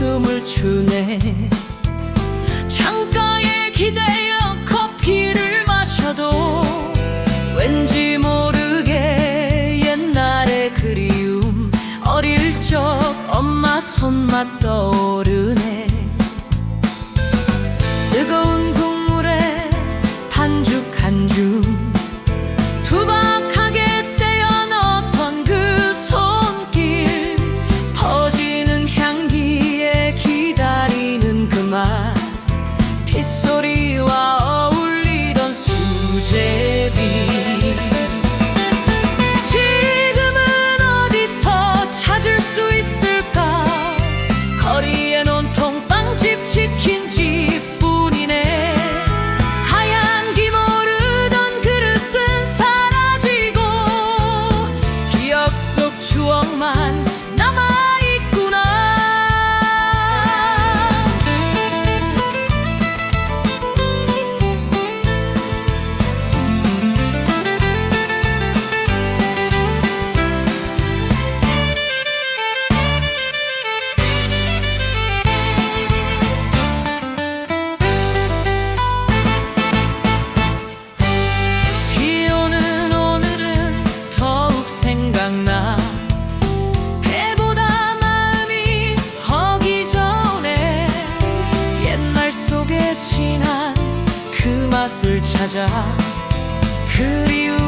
춤을 추네. 창가에 기대어 커피를 마셔도 왠지 모르게 옛날의 그리움 어릴 적 엄마 손맛 떠오르 찾아 그리운